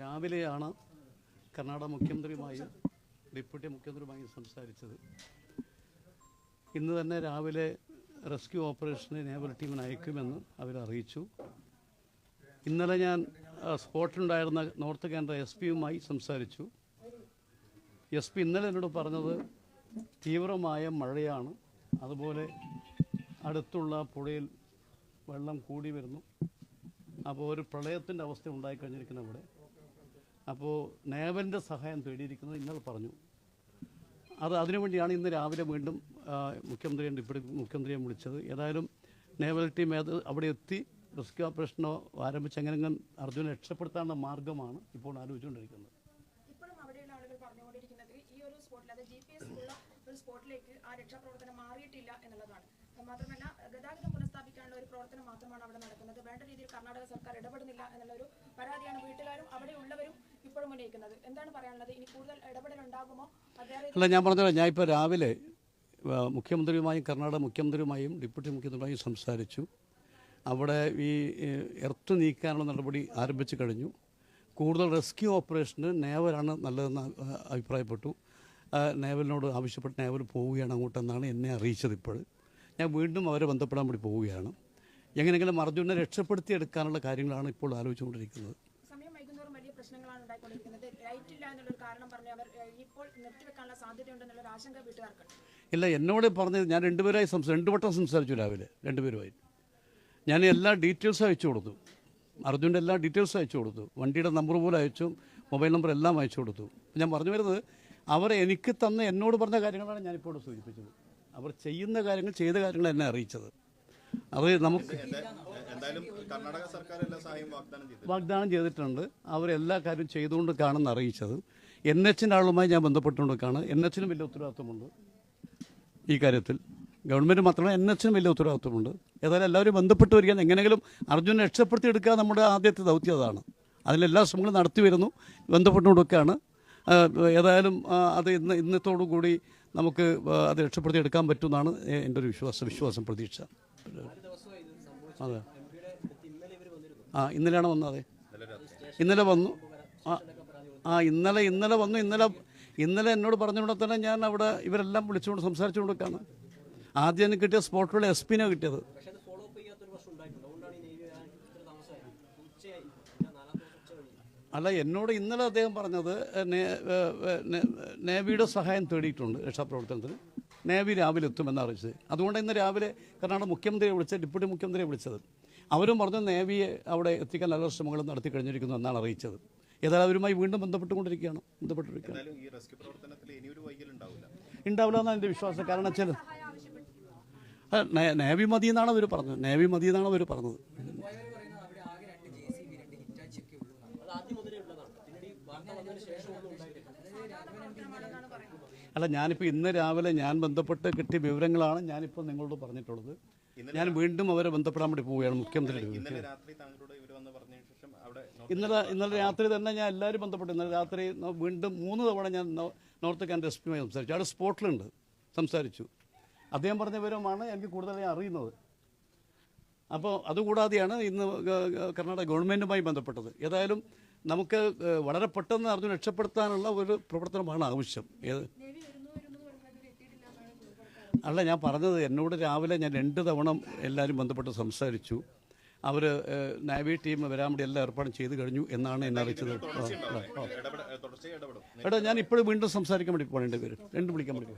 രാവിലെയാണ് കർണാടക മുഖ്യമന്ത്രിയുമായും ഡെപ്യൂട്ടി മുഖ്യമന്ത്രിയുമായും സംസാരിച്ചത്. ഇന്ന് തന്നെ രാവിലെ റെസ്ക്യൂ ഓപ്പറേഷന് നേവൽ ടീമിന് അയക്കുമെന്ന് അവരറിയിച്ചു. ഇന്നലെ ഞാൻ സ്പോട്ടിലുണ്ടായിരുന്ന നോർത്ത് കേന്ദ്ര എസ് പിയുമായി സംസാരിച്ചു. എസ് പി ഇന്നലെ എന്നോട് പറഞ്ഞത് തീവ്രമായ മഴയാണ്. അതുപോലെ അടുത്തുള്ള പുഴയിൽ വെള്ളം കൂടി വരുന്നു. അപ്പോൾ ഒരു പ്രളയത്തിന്റെ അവസ്ഥ ഉണ്ടായിക്കഴിഞ്ഞിരിക്കുന്നു ഇവിടെ അപ്പോൾ നേവലിന്റെ സഹായം തേടിയിരിക്കുന്നത് ഇന്നലെ പറഞ്ഞു. അത് അതിനുവേണ്ടിയാണ് ഇന്ന് രാവിലെ വീണ്ടും മുഖ്യമന്ത്രിയെ ഡിപ്യൂട്ടി മുഖ്യമന്ത്രിയെ വിളിച്ചത്. ഏതായാലും നേവൽ ടീം ഏത് അവിടെ എത്തി റെസ്ക്യൂ ഓപ്പറേഷനോ ആരംഭിച്ച് എങ്ങനെങ്കിലും അർജുനെ രക്ഷപ്പെടുത്താനുള്ള മാർഗമാണ് ഇപ്പോൾ ആലോചിച്ചുകൊണ്ടിരിക്കുന്നത്. ആ രക്ഷാപ്രവർത്തനം മാറിയിട്ടില്ല എന്നുള്ളതാണ്. മാത്രമല്ല ഗതാഗതം പുനഃസ്ഥാപിക്കാനുള്ള ഒരു പ്രവർത്തനം മാത്രമാണ് അവിടെ നടക്കുന്നത്. വേണ്ട രീതിയിൽ കർണാടക സർക്കാർ ഇടപെടുന്നില്ല എന്നുള്ള ഒരു പരാതിയാണ് വീട്ടുകാരും അവിടെ ഉള്ളവരും എന്താണ് പറയാനുള്ളത്? ഇനി കൂടുതൽ അല്ല ഞാൻ പറഞ്ഞല്ലോ ഞാൻ ഇപ്പോൾ രാവിലെ മുഖ്യമന്ത്രിയുമായും കർണാടക മുഖ്യമന്ത്രിയുമായും ഡെപ്യൂട്ടി മുഖ്യമന്ത്രിയുമായും സംസാരിച്ചു. അവിടെ ഈ എർത്ത് നീക്കാനുള്ള നടപടി ആരംഭിച്ചു കഴിഞ്ഞു. കൂടുതൽ റെസ്ക്യൂ ഓപ്പറേഷന് നേവലാണ് നല്ലതെന്ന് അഭിപ്രായപ്പെട്ടു. നേവലിനോട് ആവശ്യപ്പെട്ട് നേവൽ പോവുകയാണ് അങ്ങോട്ടെന്നാണ് എന്നെ അറിയിച്ചത് ഇപ്പോൾ. ഞാൻ വീണ്ടും അവരെ ബന്ധപ്പെടാൻ വേണ്ടി പോവുകയാണ്. എങ്ങനെയെങ്കിലും അർജുനെ രക്ഷപ്പെടുത്തിയെടുക്കാനുള്ള കാര്യങ്ങളാണ് ഇപ്പോൾ ആലോചിച്ചുകൊണ്ടിരിക്കുന്നത്. ഉണ്ടായിക്കൊണ്ടിരിക്കുന്നത് ലൈറ്റ് ഇല്ല എന്നുള്ളൊരു കാരണം പറഞ്ഞ് അവർ ഇപ്പോൾ നിർത്തിവെക്കാനുള്ള സാധ്യതയുണ്ടെന്നുള്ള ഒരു ആശങ്ക വീട്ടുകാർക്കുണ്ട്. ഇല്ല എന്നോട് പറഞ്ഞത് ഞാൻ രണ്ടുപേരായി സംസാരിച്ചു രണ്ടു വട്ടം സംസാരിച്ചു രാവിലെ രണ്ടുപേരുമായി. ഞാൻ എല്ലാ ഡീറ്റെയിൽസും അയച്ചു കൊടുത്തു. അർജുന്റെ എല്ലാ ഡീറ്റെയിൽസും അയച്ചു കൊടുത്തു. വണ്ടിയുടെ നമ്പർ പോലും അയച്ചു മൊബൈൽ നമ്പർ എല്ലാം അയച്ചു കൊടുത്തു. ഞാൻ പറഞ്ഞു വരുന്നത് അവർ എനിക്ക് തന്ന എന്നോട് പറഞ്ഞ കാര്യങ്ങളാണ് ഞാനിപ്പോൾ ഇവിടെ സൂചിപ്പിച്ചത്. അവർ ചെയ്യുന്ന കാര്യങ്ങൾ ചെയ്ത കാര്യങ്ങൾ എന്നെ അറിയിച്ചത്. അത് നമുക്ക് കർണാടക സർക്കാർ എല്ലാ സഹായവും വാഗ്ദാനം ചെയ്തു വാഗ്ദാനം ചെയ്തിട്ടുണ്ട്. അവരെല്ലാ കാര്യവും ചെയ്തുകൊണ്ട് കാണുന്ന അറിയിച്ചത്. എൻ എച്ചിന്റെ ആളുമായി ഞാൻ ബന്ധപ്പെട്ടുകൊണ്ടൊക്കെയാണ് എൻ എച്ചിനും വലിയ ഉത്തരവാദിത്വമുണ്ട് ഈ കാര്യത്തിൽ. ഗവൺമെന്റ് മാത്രമല്ല എൻ എച്ചിനും വലിയ ഉത്തരവാദിത്വമുണ്ട്. ഏതായാലും എല്ലാവരും ബന്ധപ്പെട്ട് വരികയാണ്. എങ്ങനെയെങ്കിലും അർജുനെ രക്ഷപ്പെടുത്തിയെടുക്കുക നമ്മുടെ ആദ്യത്തെ ദൗത്യം അതാണ്. അതിലെല്ലാ ശ്രമങ്ങളും നടത്തി വരുന്നു ബന്ധപ്പെട്ടുകൊണ്ടൊക്കെയാണ് ഏതായാലും അത് ഇന്ന് ഇന്നത്തോടു കൂടി നമുക്ക് അത് രക്ഷപ്പെടുത്തിയെടുക്കാൻ പറ്റുമെന്നാണ് എന്റെ ഒരു വിശ്വാസം വിശ്വാസം പ്രതീക്ഷ. അതെ. ആ ഇന്നലെയാണ് വന്നത്. ഇന്നലെ വന്നു. ആ ആ ഇന്നലെ ഇന്നലെ വന്നു. ഇന്നലെ ഇന്നലെ എന്നോട് പറഞ്ഞുകൊണ്ട് തന്നെ ഞാൻ അവിടെ ഇവരെല്ലാം വിളിച്ചുകൊണ്ട് സംസാരിച്ചു കൊടുക്കാണ് ആദ്യം എനിക്ക് കിട്ടിയ സ്പോട്ടിലുള്ള എസ് കിട്ടിയത്. പിന്നെ ഉച്ച അല്ല എന്നോട് ഇന്നലെ അദ്ദേഹം പറഞ്ഞത് നേവിയുടെ സഹായം തേടിയിട്ടുണ്ട് രക്ഷാപ്രവർത്തനത്തിന്. നേവി രാവിലെ എത്തുമെന്ന് അറിയിച്ചത്. അതുകൊണ്ട് ഇന്ന് രാവിലെ കർണാടക മുഖ്യമന്ത്രിയെ വിളിച്ചത് ഡെപ്യൂട്ടി മുഖ്യമന്ത്രിയെ വിളിച്ചത്. അവരും പറഞ്ഞ നേവിയെ അവിടെ എത്തിക്കാൻ നല്ല ശ്രമങ്ങൾ നടത്തി കഴിഞ്ഞിരിക്കുന്നു എന്നാണ് അറിയിച്ചത്. ഏതായാലും അവരുമായി വീണ്ടും ബന്ധപ്പെട്ടുകൊണ്ടിരിക്കുകയാണ് ബന്ധപ്പെട്ടിരിക്കുകയാണ്. ഉണ്ടാവില്ല. എന്നാണ് എന്റെ വിശ്വാസം. കാരണം നേ- നേവി മതി എന്നാണ് അവർ പറഞ്ഞത്. നേവി മതി എന്നാണ് അവർ പറഞ്ഞത്. അല്ല ഞാനിപ്പോൾ ഇന്ന് രാവിലെ ഞാൻ ബന്ധപ്പെട്ട് കിട്ടിയ വിവരങ്ങളാണ് ഞാനിപ്പോൾ നിങ്ങളോട് പറഞ്ഞിട്ടുള്ളത്. ഞാൻ വീണ്ടും അവരെ ബന്ധപ്പെടാൻ വേണ്ടി പോവുകയാണ് മുഖ്യമന്ത്രിയുടെ ഇന്നലെ ഇന്നലെ രാത്രി തന്നെ ഞാൻ എല്ലാവരും ബന്ധപ്പെട്ടു. ഇന്നലെ രാത്രി വീണ്ടും മൂന്ന് തവണ ഞാൻ നോർത്ത് കാൻഡ് എസ് പിയുമായി സംസാരിച്ചു. അവിടെ സ്പോട്ടിലുണ്ട്. സംസാരിച്ചു. അദ്ദേഹം പറഞ്ഞ വിവരമാണ് എനിക്ക് കൂടുതലായി അറിയുന്നത്. അപ്പോൾ അതുകൂടാതെയാണ് ഇന്ന് കർണാടക ഗവൺമെന്റുമായി ബന്ധപ്പെട്ടത്. ഏതായാലും നമുക്ക് വളരെ പെട്ടെന്ന് അർജുൻ രക്ഷപ്പെടുത്താനുള്ള ഒരു പ്രവർത്തനമാണ് ആവശ്യം. ഏത് അല്ല ഞാൻ പറഞ്ഞത് എന്നോട് രാവിലെ ഞാൻ രണ്ട് തവണ എല്ലാവരും ബന്ധപ്പെട്ട് സംസാരിച്ചു. അവർ നാവി ടീം വരാൻ വേണ്ടി എല്ലാ ഏർപ്പാടും ചെയ്തു കഴിഞ്ഞു എന്നാണ് എന്നെ അറിയിച്ചത്. എടാ ഞാൻ ഇപ്പോഴും വീണ്ടും സംസാരിക്കാൻ വേണ്ടി പോകേണ്ടി വരും രണ്ടും വിളിക്കാൻ വേണ്ടി.